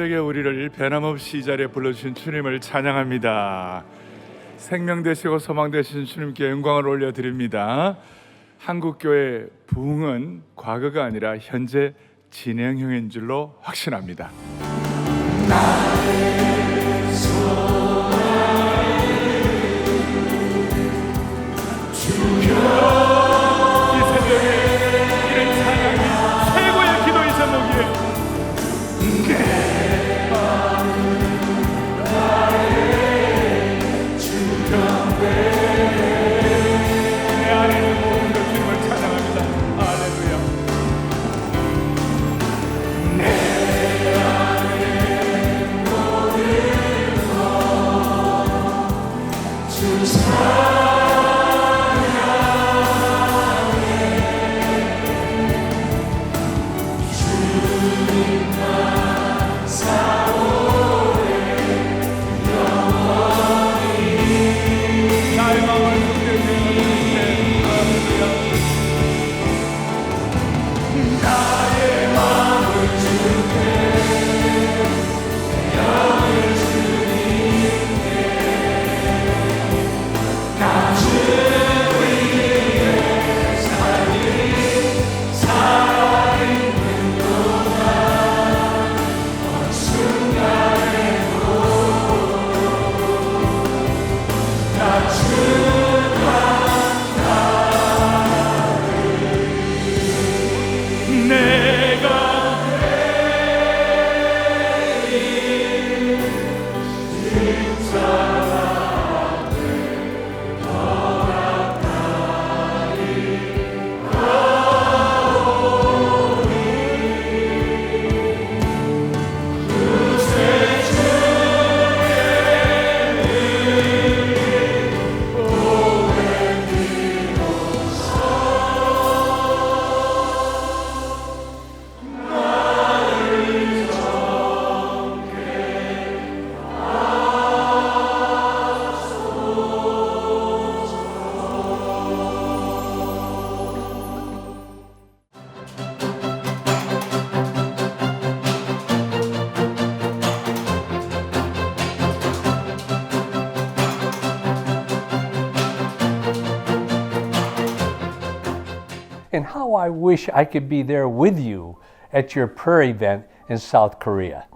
새벽에 우리를 변함없이 이 자리에 불러주신 주님을 찬양합니다. 생명 되시고 소망 되신 주님께 영광을 올려드립니다. 한국교회 부흥은 과거가 아니라 현재 진행형인 줄로 확신합니다. 내 and how I wish I could be there with you at your prayer event in South Korea.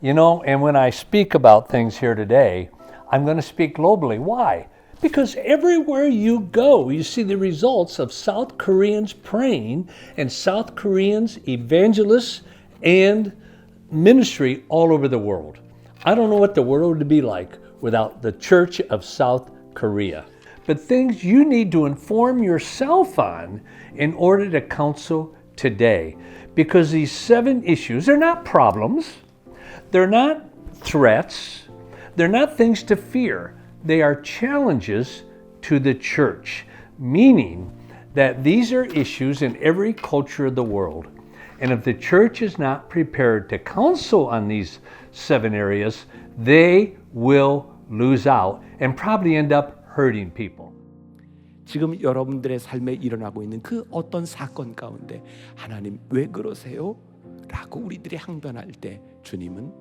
You know, and when I speak about things here today, I'm going to speak globally. Why? Because everywhere you go, you see the results of South Koreans praying and South Koreans, evangelists, and ministry all over the world. I don't know what the world would be like without the Church of South Korea. But things you need to inform yourself on in order to counsel today. Because these seven issues, they're not problems, they're not threats, they're not things to fear. They are challenges to the church, meaning that these are issues in every culture of the world. And if the church is not prepared to counsel on these seven areas, they will lose out and probably end up hurting people. 지금 여러분들의 삶에 일어나고 있는 그 어떤 사건 가운데 하나님 왜 그러세요? 라고 우리들이 항변할 때 주님은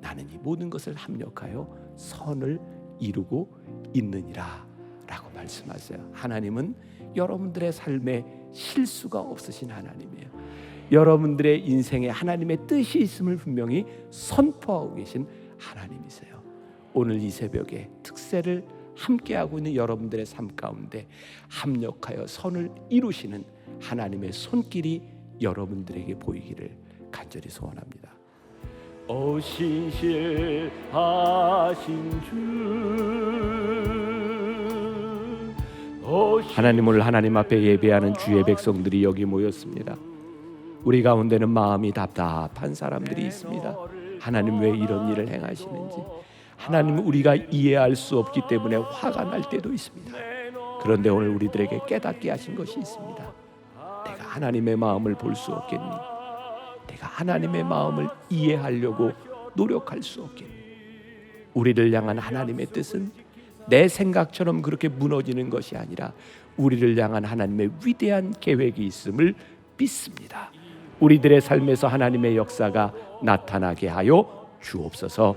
나는 이 모든 것을 합력하여 선을 이루고 있느니라 라고 말씀하세요. 하나님은 여러분들의 삶에 실수가 없으신 하나님이에요. 여러분들의 인생에 하나님의 뜻이 있음을 분명히 선포하고 계신 하나님이세요. 오늘 이 새벽에 특세를 함께하고 있는 여러분들의 삶 가운데 합력하여 선을 이루시는 하나님의 손길이 여러분들에게 보이기를 간절히 소원합니다. 오 신실하신 주 하나님 오늘 하나님 앞에 예배하는 주의 백성들이 여기 모였습니다. 우리 가운데는 마음이 답답한 사람들이 있습니다. 하나님 왜 이런 일을 행하시는지 하나님은 우리가 이해할 수 없기 때문에 화가 날 때도 있습니다. 그런데 오늘 우리들에게 깨닫게 하신 것이 있습니다. 내가 하나님의 마음을 볼 수 없겠니? 내가 하나님의 마음을 이해하려고 노력할 수 없겠니? 우리를 향한 하나님의 뜻은 내 생각처럼 그렇게 무너지는 것이 아니라 우리를 향한 하나님의 위대한 계획이 있음을 믿습니다. 우리들의 삶에서 하나님의 역사가 나타나게 하여 주옵소서.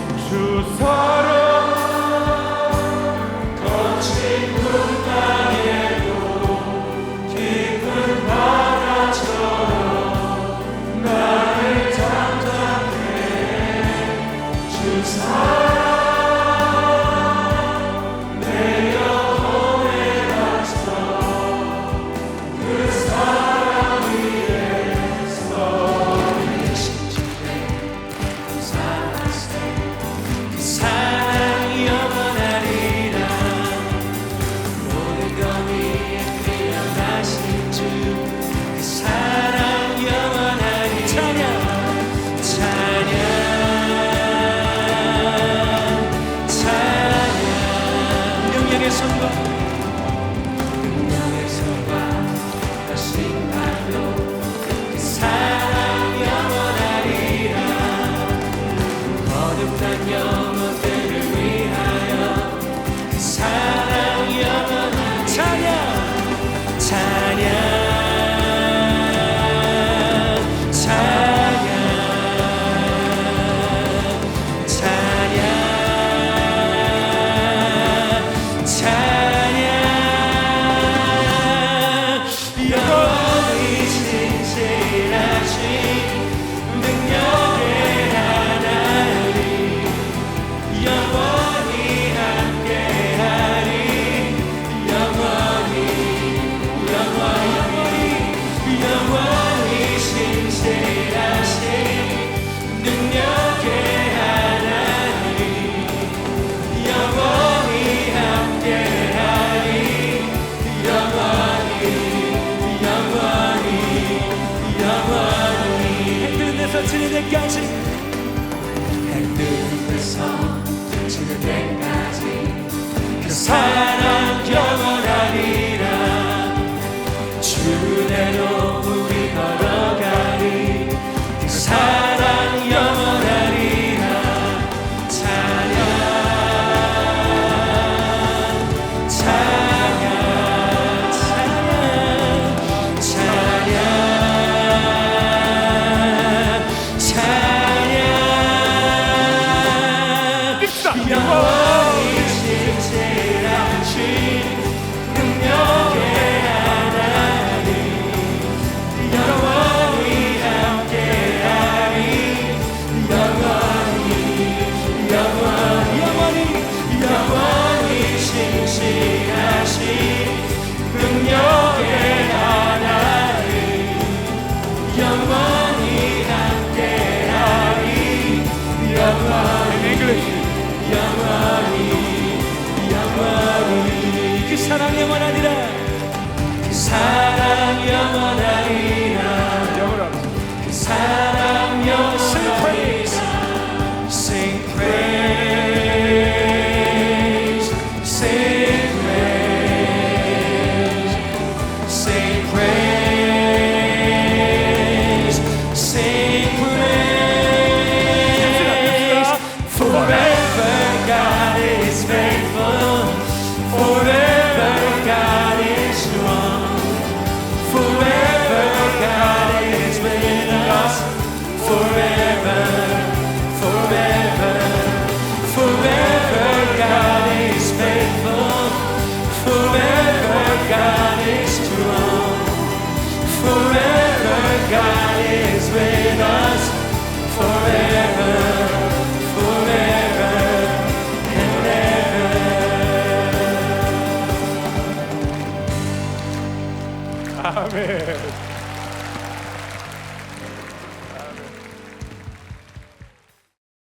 주 사랑 somebody 사랑 영원하리라 사랑